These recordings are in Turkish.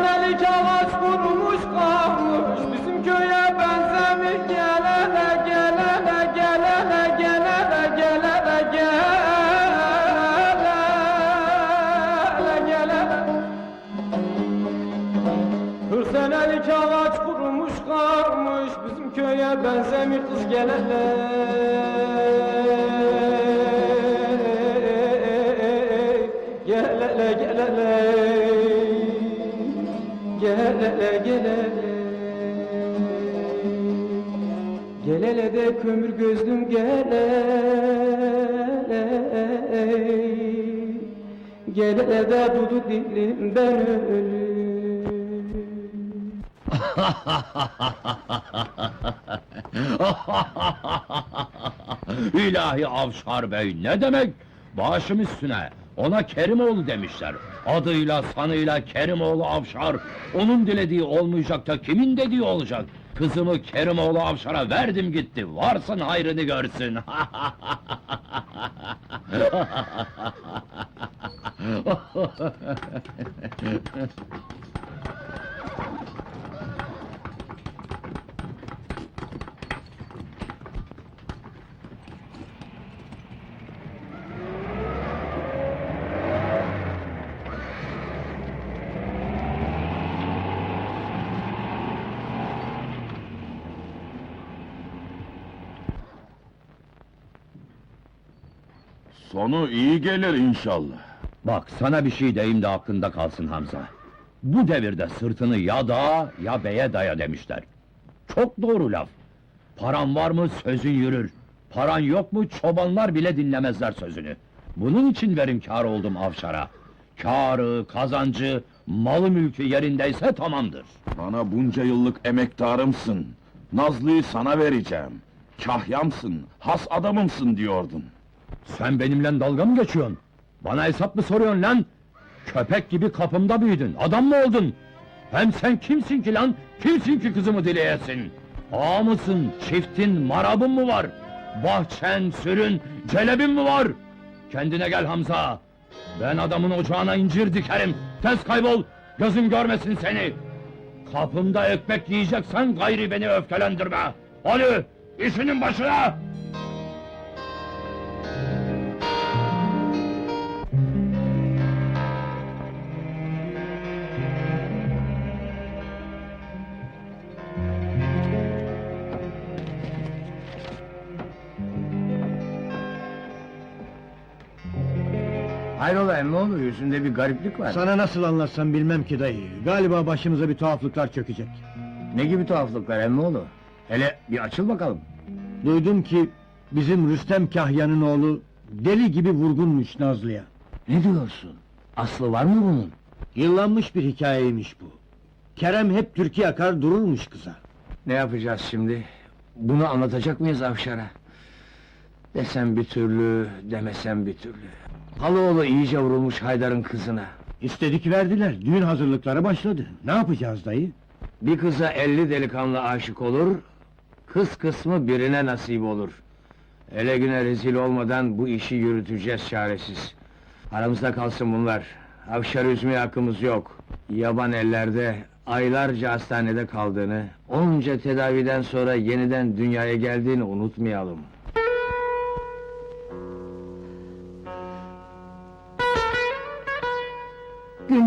senelik ağaç kurumuş kalmış Bizim köye benzemiyor gelene gelene gelene gelene gelene gelene gelene. Kırk senelik ağaç kurumuş kalmış Bizim köye benzemiyor kız gelene Gelele gelele Gelele gelele Gelele de kömür gözlüm gelele Gelele de dudu dilimden ölüm İlahi Avşar Bey ne demek? Başım üstüne. Ona Kerimoğlu demişler. Adıyla sanıyla Kerimoğlu Avşar. Onun dilediği olmayacak da kimin dediği olacak? Kızımı Kerimoğlu Avşar'a verdim gitti. Varsın hayrını görsün. Sonu iyi gelir inşallah. Bak sana bir şey diyeyim de aklında kalsın Hamza. Bu devirde sırtını ya dağa ya beye daya demişler. Çok doğru laf. Paran var mı sözün yürür. Paran yok mu çobanlar bile dinlemezler sözünü. Bunun için verim kâr oldum avşara. Kârı, kazancı, malı mülkü yerindeyse tamamdır. Bana bunca yıllık emektarımsın. Nazlı'yı sana vereceğim. Kahyamsın, has adamımsın diyordun. Sen benimle dalga mı geçiyorsun? Bana hesap mı soruyorsun lan? Köpek gibi kapımda büyüdün, adam mı oldun? Hem sen kimsin ki lan? Kimsin ki kızımı dileyesin? Ağa mısın, çiftin, marabın mı var? Bahçen, sürün, celebin mi var? Kendine gel Hamza! Ben adamın ocağına incir dikerim, tez kaybol, gözüm görmesin seni! Kapımda ekmek yiyeceksen gayri beni öfkelendirme! Hadi, işinin başına! Hayrola emmoğlu yüzünde bir gariplik var. Sana nasıl anlatsam bilmem ki dayı. Galiba başımıza bir tuhaflıklar çökecek. Ne gibi tuhaflıklar emmoğlu? Hele bir açıl bakalım. Duydum ki bizim Rüstem Kahya'nın oğlu deli gibi vurgunmuş Nazlı'ya. Ne diyorsun? Aslı var mı bunun? Yıllanmış bir hikayeymiş bu. Kerem hep Türkiye akar dururmuş kıza. Ne yapacağız şimdi? Bunu anlatacak mıyız Avşar'a? Desem bir türlü, demesem bir türlü. Haloğlu iyice vurulmuş Haydar'ın kızına. İstedik verdiler, düğün hazırlıkları başladı. Ne yapacağız dayı? Bir kıza elli delikanlı aşık olur, kız kısmı birine nasip olur. Ele güne rezil olmadan bu işi yürüteceğiz çaresiz. Aramızda kalsın bunlar. Avşar üzmeye hakkımız yok. Yaban ellerde aylarca hastanede kaldığını, onca tedaviden sonra yeniden dünyaya geldiğini unutmayalım.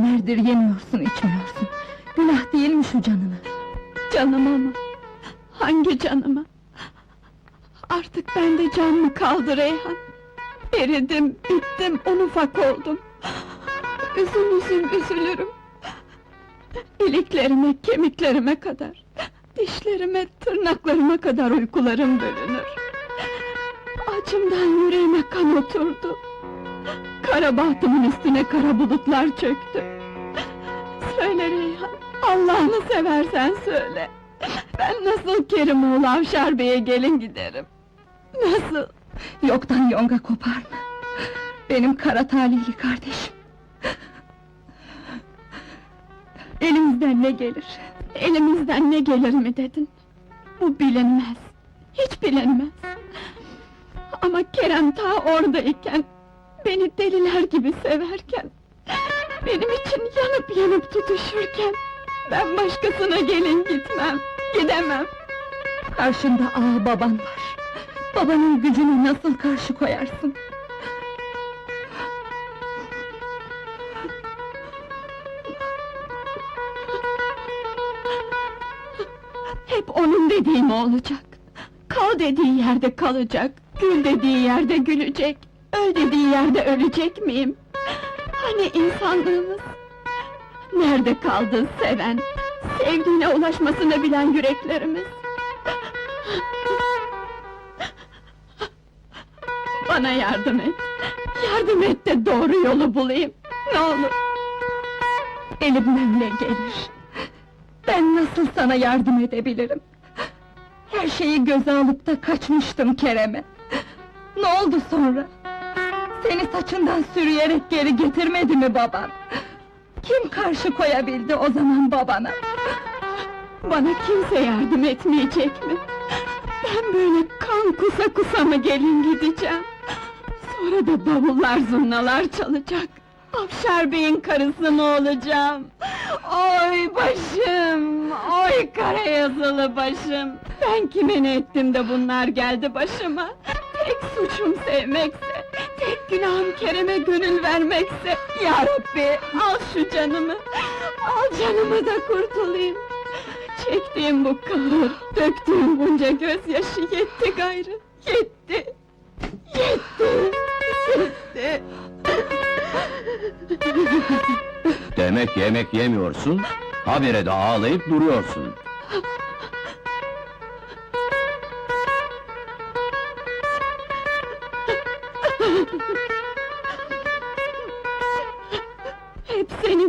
Günlerdir yemiyorsun, içmiyorsun. Günah değil mi şu canını? Canım ama, Hangi canıma? Artık bende can mı kaldı Reyhan? Eridim, bittim, un ufak oldum. Üzüm üzüm üzülürüm. İliklerime, kemiklerime kadar, dişlerime, tırnaklarıma kadar uykularım bölünür. Acımdan yüreğime kan oturdu. Kara bahtımın üstüne kara bulutlar çöktü. Allah'ını seversen söyle. Ben nasıl Kerimoğlu Avşar Bey'e gelin giderim? Nasıl? Yoktan yonga kopar mı? Benim kara talihli kardeşim. Elimizden ne gelir? Elimizden ne gelir mi dedin? Bu bilinmez. Hiç bilinmez. Ama Kerem ta oradayken... ...beni deliler gibi severken... ...benim için yanıp yanıp tutuşurken... ...ben başkasına gelin gitmem, gidemem. Karşında ağa baban var. Babanın gücüne nasıl karşı koyarsın? Hep onun dediği mi olacak? Kal dediği yerde kalacak, gül dediği yerde gülecek, öl dediği yerde ölecek miyim? Hani insanlığımız? Nerede kaldı seven, sevdiğine ulaşmasını bilen yüreklerimiz? Bana yardım et, yardım et de doğru yolu bulayım, ne olur! Elimden ne gelir? Ben nasıl sana yardım edebilirim? Her şeyi göze alıp da kaçmıştım Kerem'e. Ne oldu sonra? Seni saçından sürüyerek geri getirmedi mi baban? Kim karşı koyabildi o zaman babana? Bana kimse yardım etmeyecek mi? Ben böyle kan kusa kusa mı gelin gideceğim? Sonra da davullar zurnalar çalacak. Afşar Bey'in karısı mı olacağım? Oy başım, oy kara yazılı başım! Ben kime ne ettim de bunlar geldi başıma? Tek suçum sevmekse, günahım Kerem'e gönül vermekse... Ya Rabbi, al şu canımı, al canımı da kurtulayım! Çektiğim bu kahır, döktüğüm bunca gözyaşı yetti gayrı, yetti! Yetti! Yetti! Demek yemek yemiyorsun, habire de ağlayıp duruyorsun.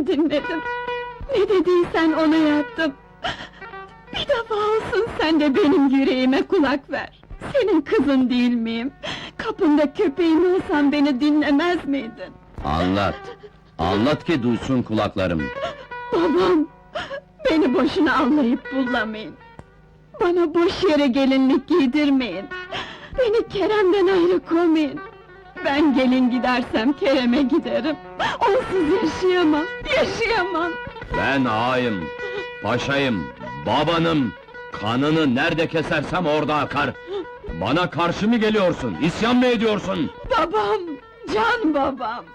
Dinledim. Ne dediysen onu yaptım. Bir defa olsun sen de benim yüreğime kulak ver. Senin kızın değil miyim? Kapında köpeğin olsam beni dinlemez miydin? Anlat, anlat ki duysun kulaklarım. Babam, beni boşuna anlayıp bullamayın. Bana boş yere gelinlik giydirmeyin. Beni Kerem'den ayrı koymayın. Ben gelin gidersem Kerem'e giderim. Onsuz yaşayamam, yaşayamam. Ben ağayım, paşayım, babanım. Kanını nerede kesersem orada akar. Bana karşı mı geliyorsun, isyan mı ediyorsun? Babam, can babam!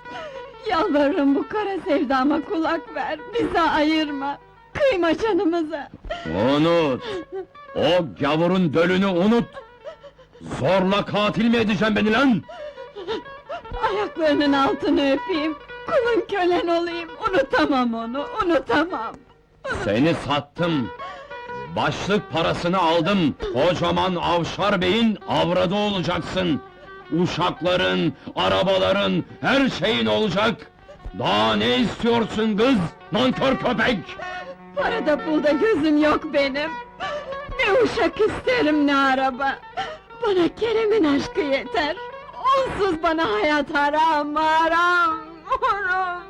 Yalvarırım bu kara sevdama kulak ver, bizi ayırma! Kıyma canımıza! Unut! O gavurun dölünü unut! Zorla katil mi edeceğim beni lan? Ayaklarının altını öpeyim, kulun kölen olayım, unutamam onu, unutamam! Seni sattım! Başlık parasını aldım! Kocaman Avşar Bey'in avradı olacaksın! Uşakların, arabaların, her şeyin olacak! Daha ne istiyorsun kız, nankör köpek? Parada pulda gözüm yok benim! Ne uşak isterim ne araba! Bana Kerem'in aşkı yeter! Onsuz bana hayat haram, haram, haram!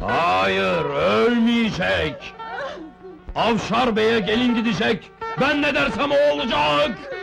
Hayır, ölmeyecek! Avşar Bey'e gelin gidecek, ben ne dersem o olacak!